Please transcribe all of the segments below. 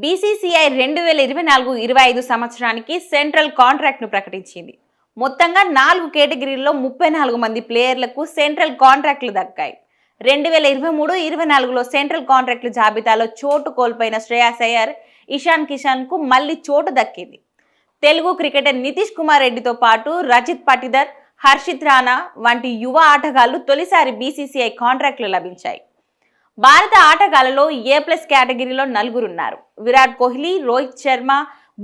BCCI రెండు వేల ఇరవై నాలుగు ఇరవై ఐదు సంవత్సరానికి సెంట్రల్ కాంట్రాక్ట్ను ప్రకటించింది. మొత్తంగా నాలుగు కేటగిరీల్లో ముప్పై నాలుగు మంది ప్లేయర్లకు సెంట్రల్ కాంట్రాక్టులు దక్కాయి. రెండు వేల ఇరవై మూడు ఇరవై నాలుగులో సెంట్రల్ కాంట్రాక్టుల జాబితాలో చోటు కోల్పోయిన శ్రేయాస్ అయ్యర్ ఇషాన్ కిషాన్కు మళ్ళీ చోటు దక్కింది. తెలుగు క్రికెటర్ నితీష్ కుమార్ రెడ్డితో పాటు రజిత్ పటిదర్ హర్షిత్ రాణా వంటి యువ ఆటగాళ్ళు తొలిసారి బీసీసీఐ కాంట్రాక్టులు లభించాయి. భారత ఆటగాళ్ళలో ఏ ప్లస్ కేటగిరీలో నలుగురున్నారు? విరాట్ కోహ్లీ రోహిత్ శర్మ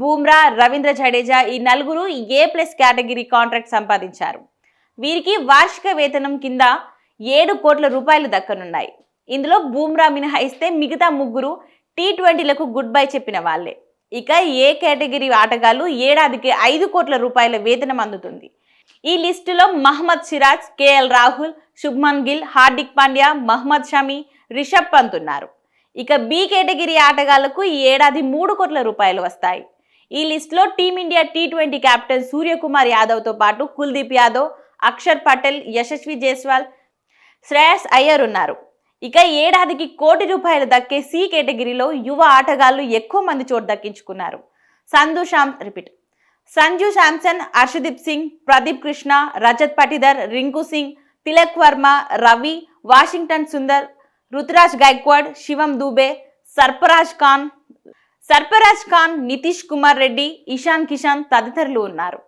బూమ్రా రవీంద్ర జడేజా ఈ నలుగురు ఏ ప్లస్ కేటగిరీ కాంట్రాక్ట్ సంపాదించారు? వీరికి వార్షిక వేతనం కింద ఏడు కోట్ల రూపాయలు దక్కనున్నాయి. ఇందులో బూమ్రా మినహాయిస్తే మిగతా ముగ్గురు టీ ట్వంటీలకు గుడ్ బై చెప్పిన వాళ్ళే. ఇక ఏ కేటగిరీ ఆటగాళ్ళు ఏడాదికి ఐదు కోట్ల రూపాయల వేతనం అందుతుంది? ఈ లిస్టులో మహమ్మద్ సిరాజ్ కేఎల్ రాహుల్ శుభ్మన్ గిల్ హార్దిక్ పాండ్యా మహమ్మద్ షమి రిషబ్ పంత్ ఉన్నారు. ఇక బి కేటగిరీ ఆటగాళ్ళకు ఈ ఏడాది మూడు కోట్ల రూపాయలు వస్తాయి. ఈ లిస్టులో Team India T twenty captain Suryakumar యాదవ్తో పాటు కుల్దీప్ యాదవ్ అక్షర్ పటేల్ యశస్వి జైస్వాల్ శ్రేయస్ అయ్యర్ ఉన్నారు. ఇక ఏడాదికి కోటి రూపాయలు దక్కే సి కేటగిరీలో యువ ఆటగాళ్ళు ఎక్కువ మంది చోటు దక్కించుకున్నారు. సంధు శ్యామ్ రిపీట్. సంజు శాంసన్ హర్షదీప్ సింగ్ ప్రదీప్ కృష్ణ రజత్ పటిదర్ రింకు సింగ్ తిలక్ వర్మ రవి వాషింగ్టన్ సుందర్ రుతురాజ్ గైక్వాడ్ శివం దూబే సర్పరాజ్ ఖాన్ సర్పరాజ్ ఖాన్ నితీష్ కుమార్ రెడ్డి ఇషాన్ కిషాన్ తదితరులు ఉన్నారు.